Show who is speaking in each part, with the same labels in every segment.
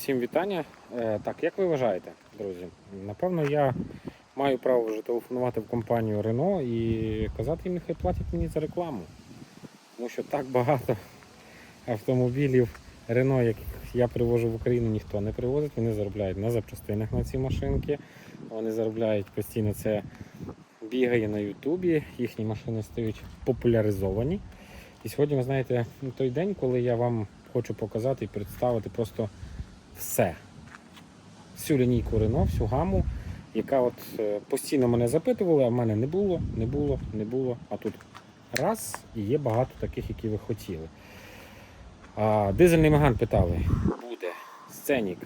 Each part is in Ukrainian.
Speaker 1: всім вітання. Е, Так, як ви вважаєте, друзі? Напевно, я маю право вже телефонувати в компанію Renault і казати їм, нехай платять мені за рекламу. Тому що так багато автомобілів Renault, яких я привожу в Україну, ніхто не привозить. Вони заробляють на запчастинах на ці машинки. Вони заробляють постійно це бігає на Ютубі, їхні машини стають популяризовані. І сьогодні, ви знаєте, той день, коли я вам хочу показати і представити просто все. Всю лінійку Renault, всю гаму, яка от е, постійно мене запитували, а в мене не було, не було, не було. А тут раз і є багато таких, які ви хотіли. А, дизельний Меган питали. Буде. Сценік,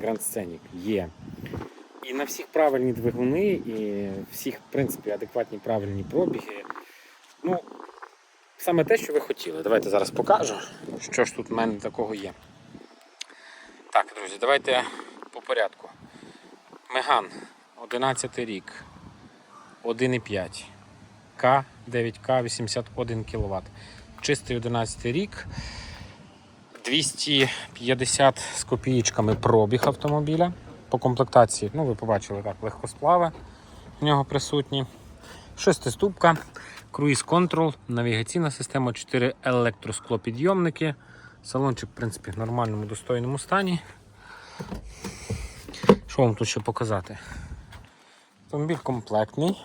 Speaker 1: Гранд Сценік є. І на всіх правильні двигуни, і всіх, в принципі, адекватні правильні пробіги. Ну, саме те, що ви хотіли. Давайте зараз покажу, що ж тут в мене такого є. Друзі, давайте по порядку. Меган 11 рік, 1,5. К 9К 81 кВт. Чистий 11 рік. 250 з копієчками пробіг автомобіля. По комплектації, ну ви побачили так, легкосплави в нього присутні. Шестиступка, круїз контрол, навігаційна система, 4 електросклопідйомники. Салончик, в принципі, в нормальному достойному стані. Що вам тут ще показати? Автомобіль комплектний.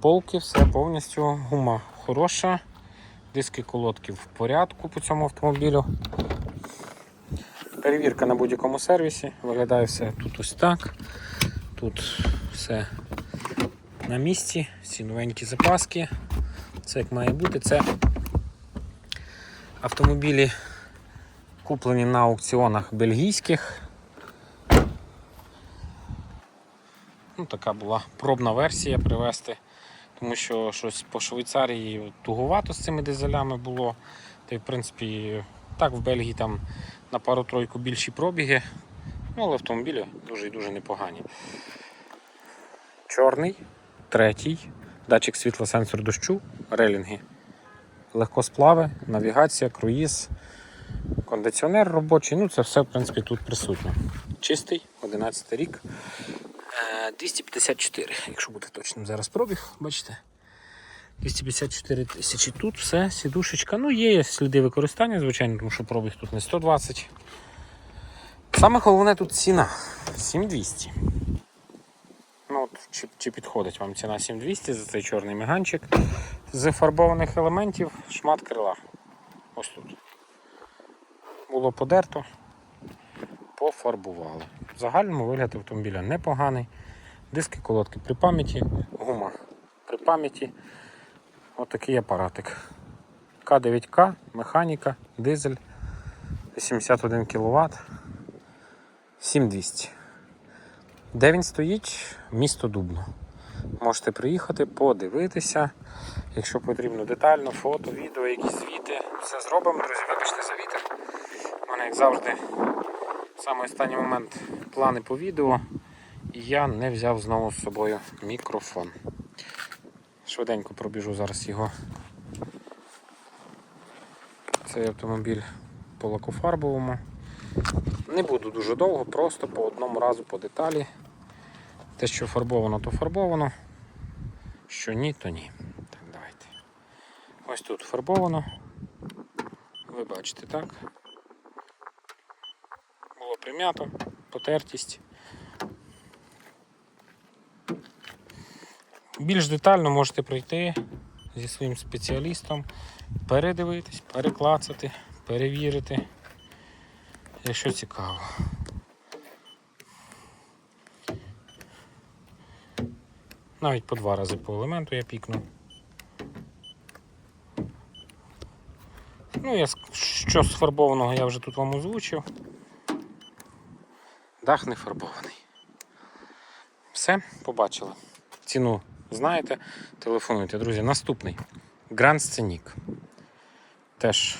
Speaker 1: Полки, все повністю, гума хороша. Диски колодки в порядку по цьому автомобілю. Перевірка на будь-якому сервісі. Виглядає все тут ось так. Тут все на місці, всі новенькі запаски. Це як має бути. Це автомобілі куплені на аукціонах бельгійських. Ну, така була пробна версія привезти, тому що щось по Швейцарії туговато з цими дизелями було. Та й в принципі, так в Бельгії там на пару-тройку більші пробіги, ну, але автомобілі дуже і дуже непогані. Чорний, третій, датчик світла, сенсор дощу, релінги, легкосплави, навігація, круїз, кондиціонер робочий. Ну, це все, в принципі, тут присутнє. Чистий, 11 рік. Е, 254, якщо бути точним. Зараз пробіг, бачите. 254 тисячі. Тут все, сідушечка. Ну, є сліди використання, звичайно, тому що пробіг тут не 120. Саме головне тут ціна 7200. Ну, от, чи, чи підходить вам ціна 7200 за цей чорний меганчик. З фарбованих елементів шмат крила. Ось тут. Було подерто, пофарбували. В загальному вигляд автомобіля непоганий. Диски колодки при пам'яті, гума при пам'яті. Отакий апаратик. К9К, механіка, дизель, 81 кВт, 7200. Де він стоїть? Місто Дубно. Можете приїхати, подивитися. Якщо потрібно детально, фото, відео, якісь звіти, все зробимо, друзі, вибачте за вітер. У мене, як завжди, в самий останній момент плани по відео. І я не взяв знову з собою мікрофон. Швиденько пробіжу зараз його. Цей автомобіль по лакофарбовому. Не буду дуже довго, просто по одному разу по деталі. Те, що фарбовано, то фарбовано. Що ні, то ні. Так, давайте. Ось тут фарбовано. Ви бачите, так? Прим'ято, потертість. Більш детально можете прийти зі своїм спеціалістом, передивитись, переклацати, перевірити, якщо цікаво. Навіть по два рази по елементу я пікну. Ну, я що з фарбованого я вже тут вам озвучив. Дах не фарбований. Все, побачили. Ціну знаєте, телефонуйте, друзі. Наступний Grand Scenic. Теж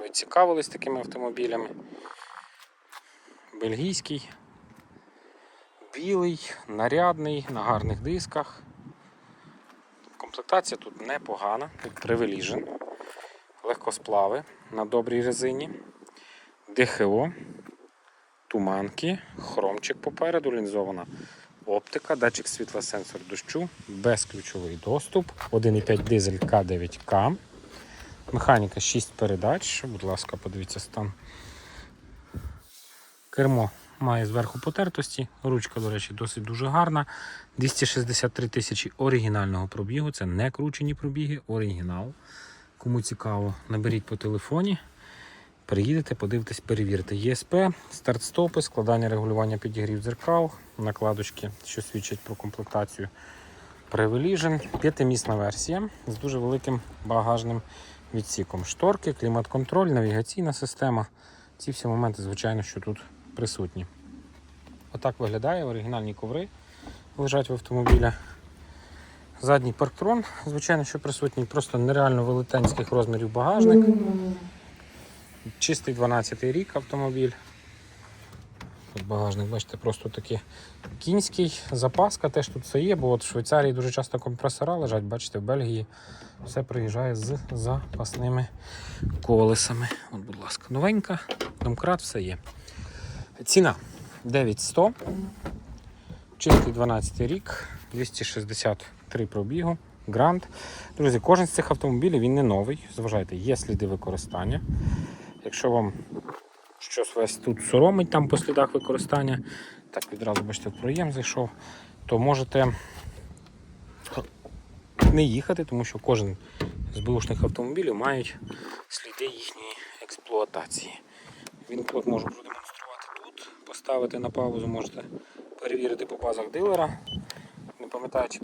Speaker 1: ви цікавились такими автомобілями. Бельгійський, білий, нарядний, на гарних дисках. Комплектація тут непогана, тут Privilegion, легкосплави на добрій резині, ДХО, туманки, хромчик попереду, лінзована оптика, датчик світла, сенсор дощу, безключовий доступ, 1,5 дизель К9К, механіка 6 передач. Будь ласка, подивіться стан. Кермо має зверху потертості, ручка, до речі, досить дуже гарна. 263 тисячі оригінального пробігу. Це не кручені пробіги, оригінал. Кому цікаво, наберіть по телефоні. Приїдете, подивитесь, перевірте. ЄСП, старт-стопи, складання регулювання підігрів дзеркал, накладочки, що свідчать про комплектацію. Prevelision, п'ятимісна версія з дуже великим багажним відсіком. Шторки, клімат-контроль, навігаційна система. Ці всі моменти, звичайно, що тут присутні. Отак виглядає оригінальні коври лежать в автомобілі. Задній парктрон, звичайно, що присутній, просто нереально велетенських розмірів багажник. Чистий 12 рік автомобіль. Тут багажник, бачите, просто такий кінський, запаска теж тут все є, бо от в Швейцарії дуже часто компресора лежать, бачите, в Бельгії все приїжджає з запасними колесами. От, будь ласка, новенька, домкрат, все є. Ціна 9100. Чистий 12 рік, 263 пробігу. Грант. Друзі, кожен з цих автомобілів він не новий. Зважайте, є сліди використання. Якщо вам щось весь тут соромить там по слідах використання, так відразу бачите, проєм зайшов, то можете не їхати, тому що кожен з бушних автомобілів мають сліди їхньої експлуатації. Він код можу продемонструвати тут, поставити на паузу, можете перевірити по базах дилера. Не пам'ятаю, чи.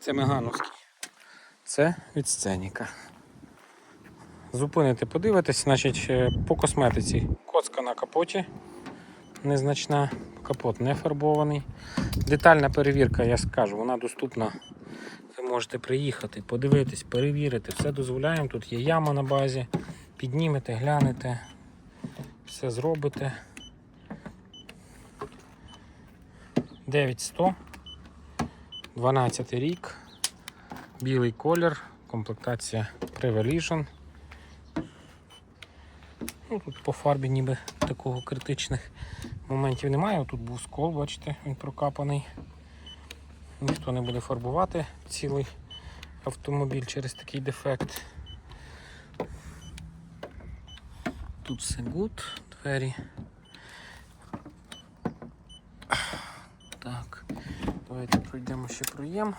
Speaker 1: Це Мегановський. Це від сценіка. Зупините, подивитись, значить, е, по косметиці коцка на капоті незначна, капот не фарбований. Детальна перевірка, я скажу, вона доступна. Ви можете приїхати, подивитись, перевірити, все дозволяємо. Тут є яма на базі. Піднімете, глянете, все зробите. 9100, 12 рік, білий колір, комплектація Prevelision. Ну, тут по фарбі ніби такого критичних моментів немає. Тут був скол, бачите, він прокапаний. Ніхто не буде фарбувати цілий автомобіль через такий дефект. Тут все гуд, двері. Так, давайте пройдемо ще проєм.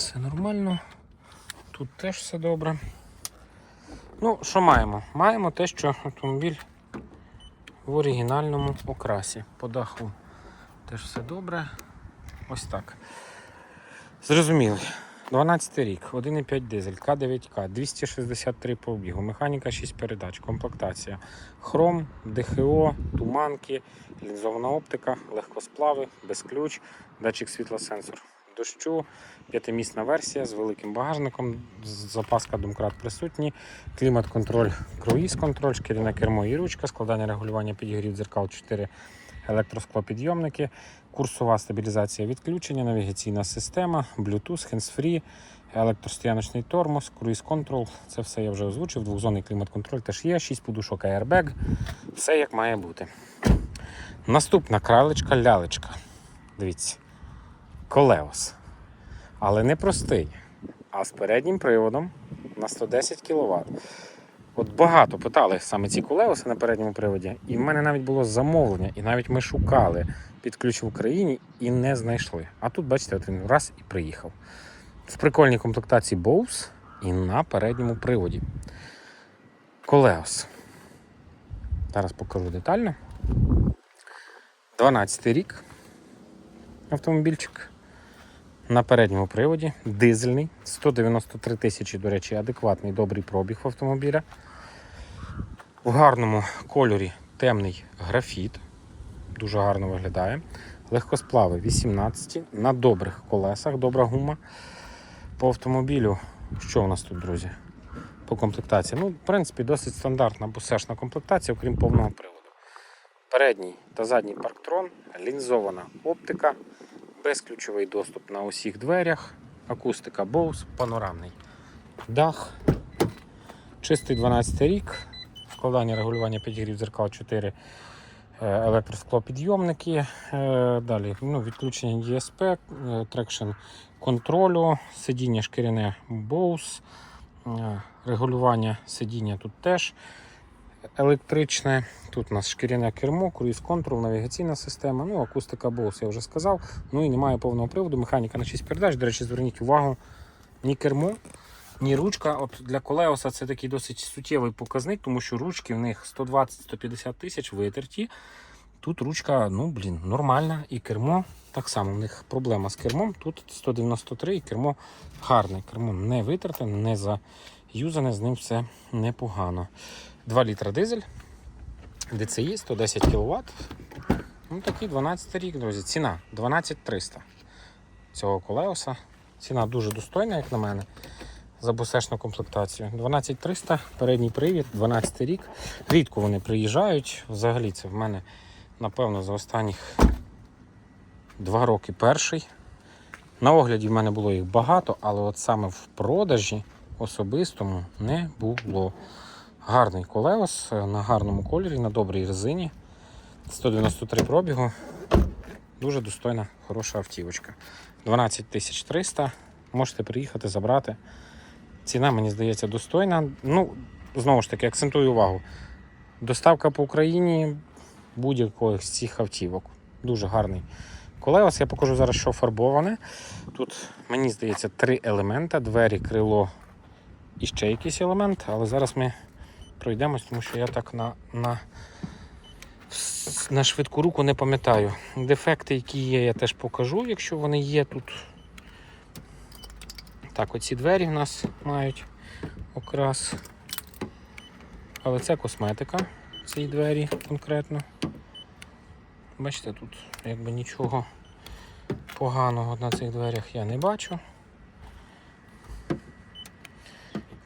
Speaker 1: Все нормально. Тут теж все добре. Ну, що маємо? Маємо те, що автомобіль в оригінальному окрасі. По даху теж все добре. Ось так. Зрозуміли. 12 рік, 1,5 дизель, К9К, 263 пробігу, механіка 6 передач, комплектація, хром, ДХО, туманки, лінзована оптика, легкосплави, без ключ, датчик світлосенсор дощу, п'ятимісна версія з великим багажником, запаска домкрат присутні, клімат-контроль, круїз-контроль, шкіряне кермо і ручка, складання регулювання підігрів дзеркал 4 електросклопідйомники, курсова стабілізація відключення, навігаційна система, Bluetooth, hands-free, електростояночний тормоз, круїз-контрол. Це все я вже озвучив. Двохзонний клімат-контроль теж є, 6 подушок airbag. Все як має бути. Наступна кралечка лялечка. Дивіться. Колеос. Але не простий, а з переднім приводом на 110 кВт. От багато питали саме ці колеоси на передньому приводі, і в мене навіть було замовлення, і навіть ми шукали під ключ в Україні і не знайшли. А тут, бачите, от він раз і приїхав. В прикольній комплектації Bose і на передньому приводі. Колеос. Зараз покажу детально. 12 рік. Автомобільчик. На передньому приводі, дизельний, 193 тисячі, до речі, адекватний добрий пробіг автомобіля. В гарному кольорі темний графіт. Дуже гарно виглядає. Легкосплави 18 на добрих колесах, добра гума. По автомобілю, що у нас тут, друзі? По комплектації. Ну, в принципі, досить стандартна бусешна комплектація, окрім повного приводу. Передній та задній парктрон, лінзована оптика, безключовий доступ на усіх дверях, акустика Bose, панорамний. Дах. Чистий 12 рік. Складання регулювання підігрів дзеркал 4 е, електросклопідйомники. Е, Далі ну, відключення DSP, е, трекшн контролю, сидіння шкіряне Bose, регулювання сидіння тут теж електричне. Тут у нас шкіряне кермо, круїз контрол, навігаційна система, ну, акустика Bose, я вже сказав. Ну і немає повного приводу, механіка на 6 передач. До речі, зверніть увагу, ні кермо, ні ручка. От Для колеоса це такий досить суттєвий показник, тому що ручки в них 120-150 тисяч витерті. Тут ручка, ну блін, нормальна, і кермо так само. В них проблема з кермом. Тут 193 і кермо гарне. Кермо не витерте, не заюзане, з ним все непогано. 2 літра дизель, DCI 110 кВт. Ну такий 12 рік, друзі. Ціна 12300 цього колеоса. Ціна дуже достойна, як на мене, за бусешну комплектацію. 12300, передній привід, 12 рік. Рідко вони приїжджають. Взагалі це в мене, напевно, за останніх 2 роки перший. На огляді в мене було їх багато, але от саме в продажі особистому не було. Гарний колеос е, на гарному кольорі, на добрій резині. 193 пробігу. Дуже достойна, хороша автівочка. 12 300. Можете приїхати, забрати. Ціна, мені здається, достойна. Ну, знову ж таки, акцентую увагу. Доставка по Україні будь-яких з цих автівок. Дуже гарний колеос. Я покажу зараз, що фарбоване. Тут, мені здається, три елемента: двері, крило і ще якийсь елемент, але зараз ми пройдемось, тому що я так на, на, на швидку руку не пам'ятаю. Дефекти, які є, я теж покажу, якщо вони є тут. Так, оці двері в нас мають окрас. Але це косметика, ці двері конкретно. Бачите, тут якби нічого поганого на цих дверях я не бачу.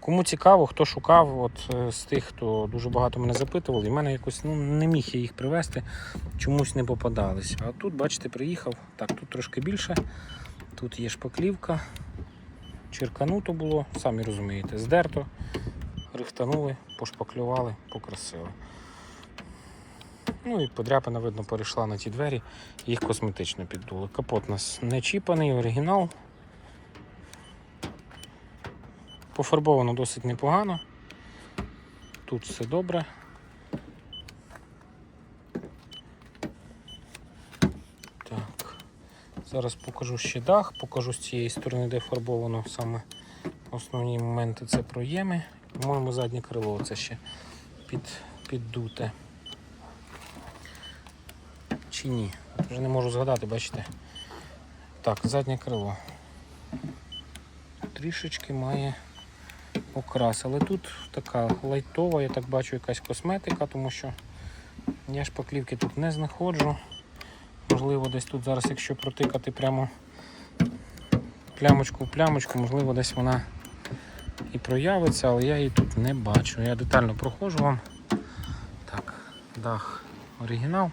Speaker 1: Кому цікаво, хто шукав, от е, з тих, хто дуже багато мене запитував, і в мене якось ну, не міг я їх привезти, чомусь не попадались. А тут, бачите, приїхав. Так, тут трошки більше. Тут є шпаклівка. Черкануто було, самі розумієте, здерто, рихтанули, пошпаклювали, покрасили. Ну і подряпина, видно, перейшла на ті двері, їх косметично піддули. Капот у нас не чіпаний, оригінал. Пофарбовано досить непогано. Тут все добре. Так. Зараз покажу ще дах, покажу з цієї сторони, де фарбовано саме основні моменти це проєми. По-моєму, заднє крило це ще під, піддуте. Чи ні? Вже не можу згадати, бачите. Так, заднє крило. Трішечки має окрас. Але тут така лайтова, я так бачу, якась косметика, тому що я шпаклівки тут не знаходжу. Можливо, десь тут зараз, якщо протикати прямо плямочку в плямочку, можливо, десь вона і проявиться, але я її тут не бачу. Я детально проходжу вам. Так, дах оригінал.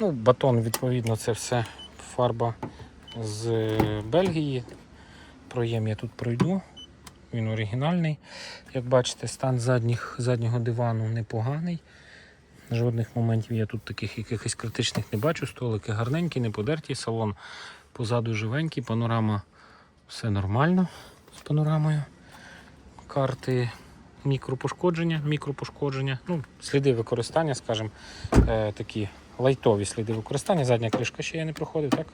Speaker 1: Ну, батон, відповідно, це все фарба з Бельгії. Проєм я тут пройду. Він оригінальний. Як бачите, стан задніх, заднього дивану непоганий. Жодних моментів я тут таких якихось критичних не бачу. Столики гарненькі, не подерті, салон позаду живенький, панорама все нормально з панорамою. Карти мікропошкодження, мікропошкодження, ну, сліди використання, скажімо, е, такі лайтові сліди використання. Задня кришка ще я не проходив, так?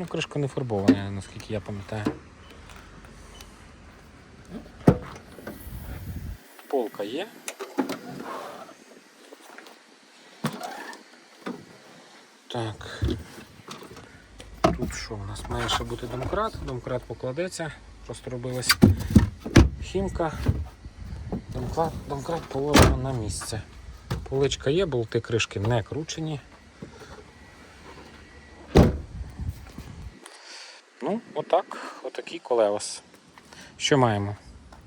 Speaker 1: Ну, кришка не фарбована, наскільки я пам'ятаю. Полка є. Так. Тут що у нас має ще бути домкрат? Домкрат покладеться, просто робилась хімка. Домкрат, домкрат положено на місце. Поличка є, болти кришки не кручені. Ну, отак, отакий колеос. Що маємо?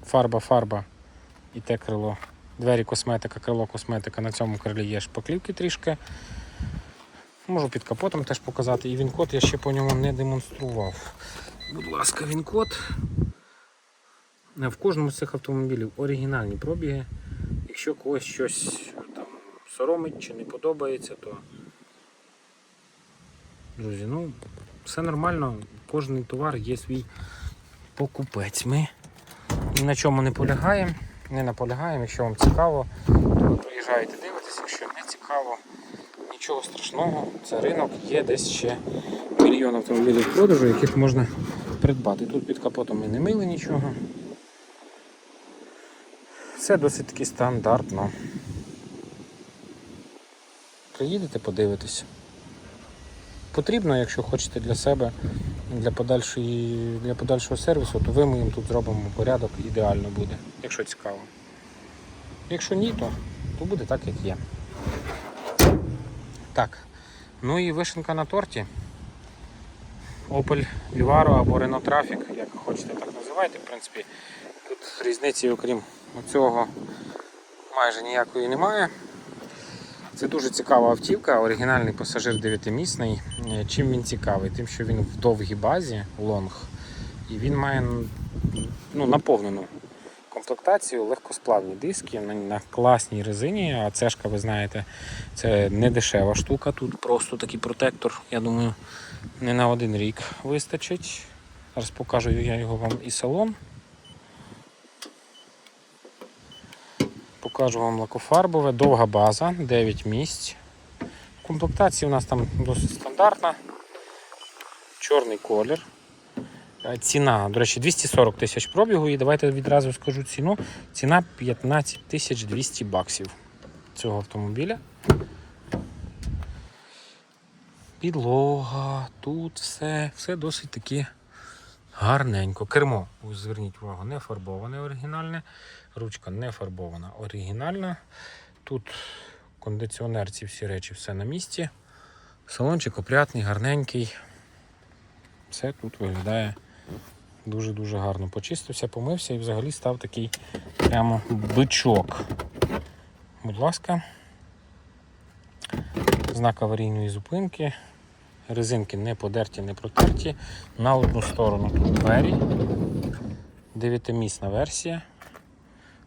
Speaker 1: Фарба, фарба і те крило. Двері косметика, крило косметика. На цьому крилі є шпаклівки трішки. Можу під капотом теж показати. І він-код я ще по ньому не демонстрував. Будь ласка, він-код. В кожному з цих автомобілів оригінальні пробіги. Якщо когось щось там соромить чи не подобається, то друзі, ну все нормально, кожен товар є свій покупець. Ми ні на чому не полягаємо, не наполягаємо. Якщо вам цікаво, то приїжджаєте, дивитесь, якщо не цікаво, нічого страшного, це ринок, є десь ще мільйон автомобілів продажу, яких можна придбати. Тут під капотом ми не мили нічого. Все досить таки стандартно. Приїдете, подивитесь. Потрібно, якщо хочете для себе, для, подальшої, для подальшого сервісу, то ви ми їм тут зробимо порядок, ідеально буде, якщо цікаво. Якщо ні, то, то буде так, як є. Так. Ну і вишенка на торті. Opel Vivaro або Renault Traffic, як хочете так називайте, в принципі, тут різниці, окрім цього, майже ніякої немає. Це дуже цікава автівка, оригінальний пасажир 9-місний. Е, Чим він цікавий? Тим, що він в довгій базі, лонг, і він має ну, наповнену комплектацію, легкосплавні диски на, на класній резині. А цешка, ви знаєте, це не дешева штука. Тут просто такий протектор, я думаю, не на один рік вистачить. Зараз покажу я його вам і салон. Покажу вам лакофарбове, довга база, 9 місць. Комплектація у нас там досить стандартна. Чорний колір. Е, Ціна, до речі, 240 тисяч пробігу. І давайте відразу скажу ціну. Ціна 15 тисяч 200 баксів цього автомобіля. Підлога, тут все, все досить таки гарненько. Кермо, зверніть увагу, не фарбоване оригінальне. Ручка не фарбована, оригінальна. Тут кондиціонер, ці всі речі, все на місці. Салончик опрятний, гарненький. Все тут виглядає дуже-дуже гарно. Почистився, помився і взагалі став такий прямо бичок. Будь ласка. Знак аварійної зупинки. Резинки не подерті, не протерті. На одну сторону двері. Дев'ятимісна версія.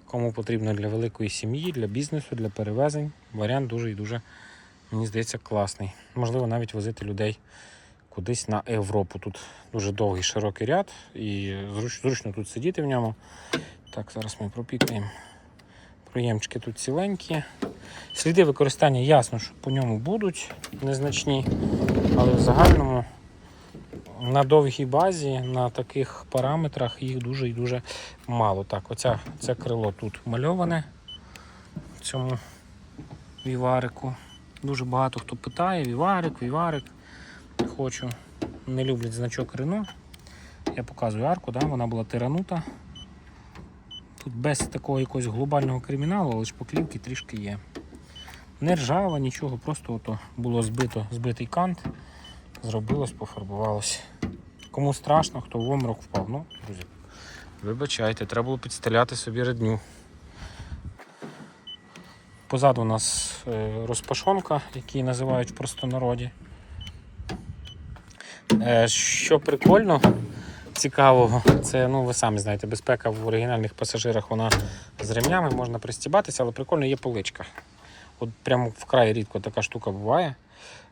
Speaker 1: Кому потрібно для великої сім'ї, для бізнесу, для перевезень. Варіант дуже і дуже, мені здається, класний. Можливо, навіть возити людей кудись на Європу. Тут дуже довгий широкий ряд і зручно тут сидіти в ньому. Так, зараз ми пропікаємо. Проємчики тут ціленькі. Сліди використання ясно, що по ньому будуть незначні, але в загальному на довгій базі, на таких параметрах їх дуже і дуже мало. Так, оця, це крило тут мальоване в цьому віварику. Дуже багато хто питає: віварик, віварик. Хочу. Не люблять значок Рено. Я показую арку, да? вона була тиранута. Тут без такого якогось глобального криміналу, але ж поклівки трішки є. Не ржава, нічого, просто ото було збито, збитий кант, зробилось, пофарбувалось. Кому страшно, хто в омрок впав. Ну, друзі, вибачайте, треба було підстеляти собі редню. Позаду у нас е, розпашонка, який називають в простонароді. Е, Що прикольно, цікавого, це, ну ви самі знаєте, безпека в оригінальних пасажирах вона з ремнями, можна пристібатися, але прикольно є поличка. От прямо вкрай рідко така штука буває,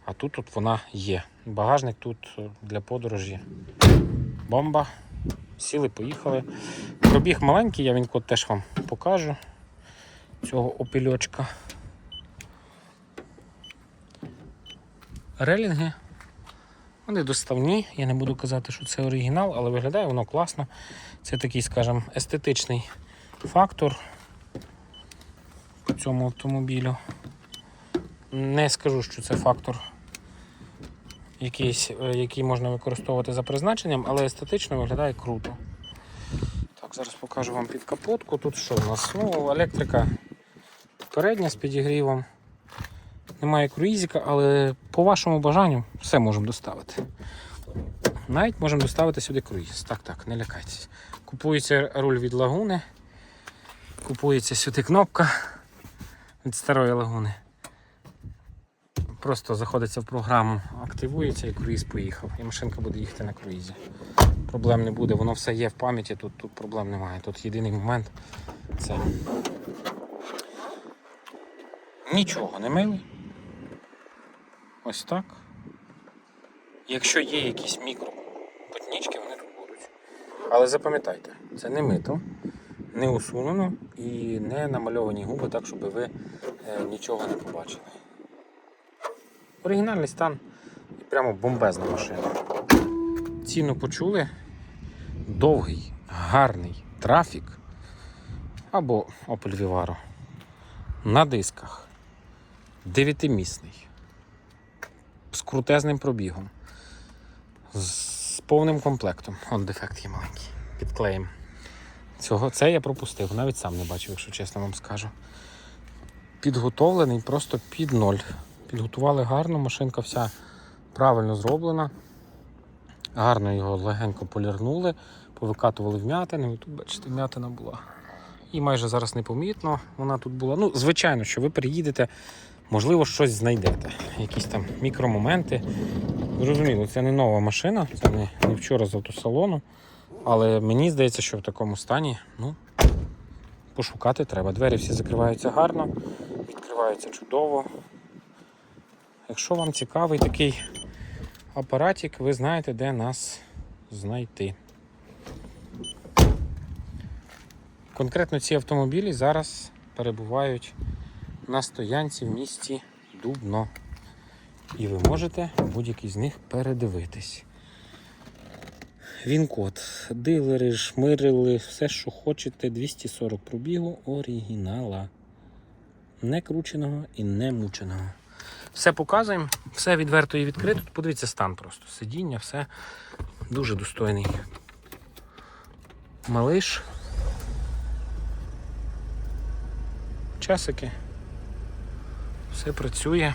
Speaker 1: а тут от вона є. Багажник тут е, для подорожі. Бомба. Сіли, поїхали. Пробіг маленький, я він код теж вам покажу. Цього опільочка. Релінги. Вони доставні. Я не буду казати, що це оригінал, але виглядає воно класно. Це такий, скажімо, естетичний фактор по цьому автомобілю. Не скажу, що це фактор якийсь, е, який можна використовувати за призначенням, але естетично виглядає круто. Так, зараз покажу вам під капотку. Тут що у нас? Ну, електрика передня з підігрівом. Немає круїзика, але по вашому бажанню все можемо доставити. Навіть можемо доставити сюди круїз. Так, так, не лякайтесь. Купується руль від лагуни. Купується сюди кнопка від старої лагуни. Просто заходиться в програму, активується і круїз поїхав. І машинка буде їхати на круїзі. Проблем не буде, воно все є в пам'яті, тут, тут проблем немає. Тут єдиний момент це нічого не мили. Ось так. Якщо є якісь мікро потнічки, вони тут будуть. Але запам'ятайте, це не мито, не усунено і не намальовані губи так, щоб ви е, нічого не побачили. Оригінальний стан і прямо бомбезна машина. Ціну почули. Довгий, гарний трафік або Opel Vivaro на дисках. Дев'ятимісний. З крутезним пробігом. З повним комплектом. От дефект є маленький. Підклеїм. Цього, це я пропустив, навіть сам не бачив, якщо чесно вам скажу. Підготовлений просто під ноль. Підготували гарно, машинка вся правильно зроблена. Гарно його легенько полірнули, повикатували вм'ятини. Тут, бачите, вм'ятина була. І майже зараз непомітно вона тут була. Ну, звичайно, що ви приїдете, можливо, щось знайдете. Якісь там мікромоменти. Зрозуміло, це не нова машина, це не, не вчора з автосалону. Але мені здається, що в такому стані ну, пошукати треба. Двері всі закриваються гарно, відкриваються чудово. Якщо вам цікавий такий апаратик, ви знаєте, де нас знайти. Конкретно ці автомобілі зараз перебувають на стоянці в місті Дубно. І ви можете будь-який з них передивитись. Він код. Дилери, шмирили, все, що хочете, 240 пробігу оригінала. Не крученого і не мученого. Все показуємо, все відверто і відкрито. Тут Подивіться стан просто. Сидіння, все дуже достойний. Малиш. Часики. Все працює.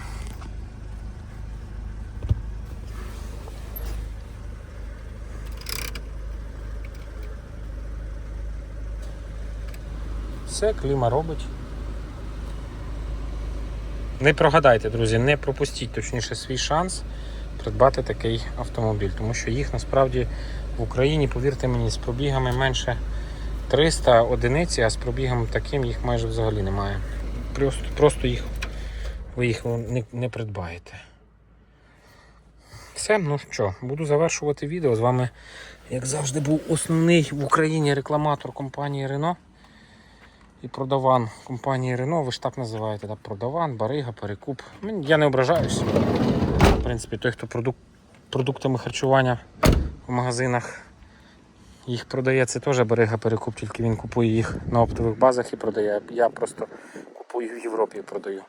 Speaker 1: Все, кліма робить. Не прогадайте, друзі, не пропустіть точніше свій шанс придбати такий автомобіль, тому що їх насправді в Україні, повірте мені, з пробігами менше 300 одиниць, а з пробігом таким їх майже взагалі немає. Просто, просто їх ви їх не, не придбаєте. Все, ну що, буду завершувати відео. З вами, як завжди, був основний в Україні рекламатор компанії Renault і продаван компанії Renault. Ви ж так називаєте, так? продаван, барига, перекуп. Ну, Я не ображаюсь. В принципі, той, хто продук... продуктами харчування в магазинах їх продає, це теж барига перекуп, тільки він купує їх на оптових базах і продає. Я просто купую в Європі і продаю.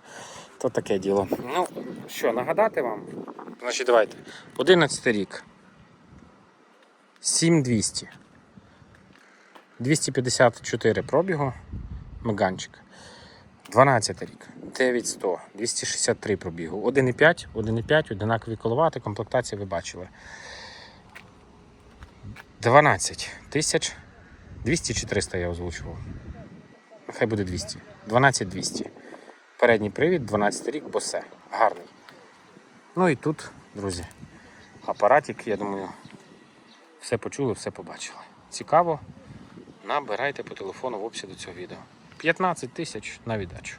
Speaker 1: То таке діло. Ну, що, нагадати вам? Значить, давайте. 11 рік. 7200. 254 пробігу. Меганчик. 12 рік. 9100, 263 пробігу. 1,5, 1,5, одинакові коловати, комплектації ви бачили. 12 тисяч. 200 чи 300 я озвучував. Хай буде 200. 12 200. Передній привід, 12 рік, босе. Гарний. Ну і тут, друзі, апаратик, я думаю, все почули, все побачили. Цікаво. Набирайте по телефону в описі до цього відео. 15 тисяч на віддачу.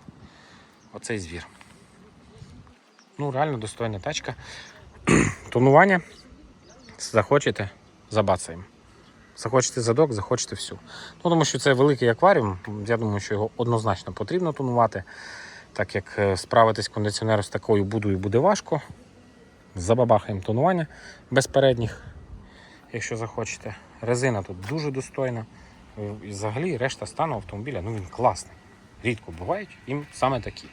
Speaker 1: Оцей звір. Ну, реально достойна тачка. Тонування. Захочете, забацаємо. Захочете задок, захочете всю. Ну, тому що це великий акваріум. Я думаю, що його однозначно потрібно тонувати. Так як е, справитись кондиціонеру з такою будою буде важко. Забабахаємо тонування без передніх, якщо захочете. Резина тут дуже достойна. Е, І взагалі решта стану автомобіля, ну він класний. Рідко бувають, їм саме такі.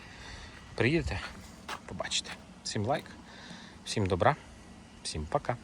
Speaker 1: Приїдете, побачите. Всім лайк, всім добра, всім пока.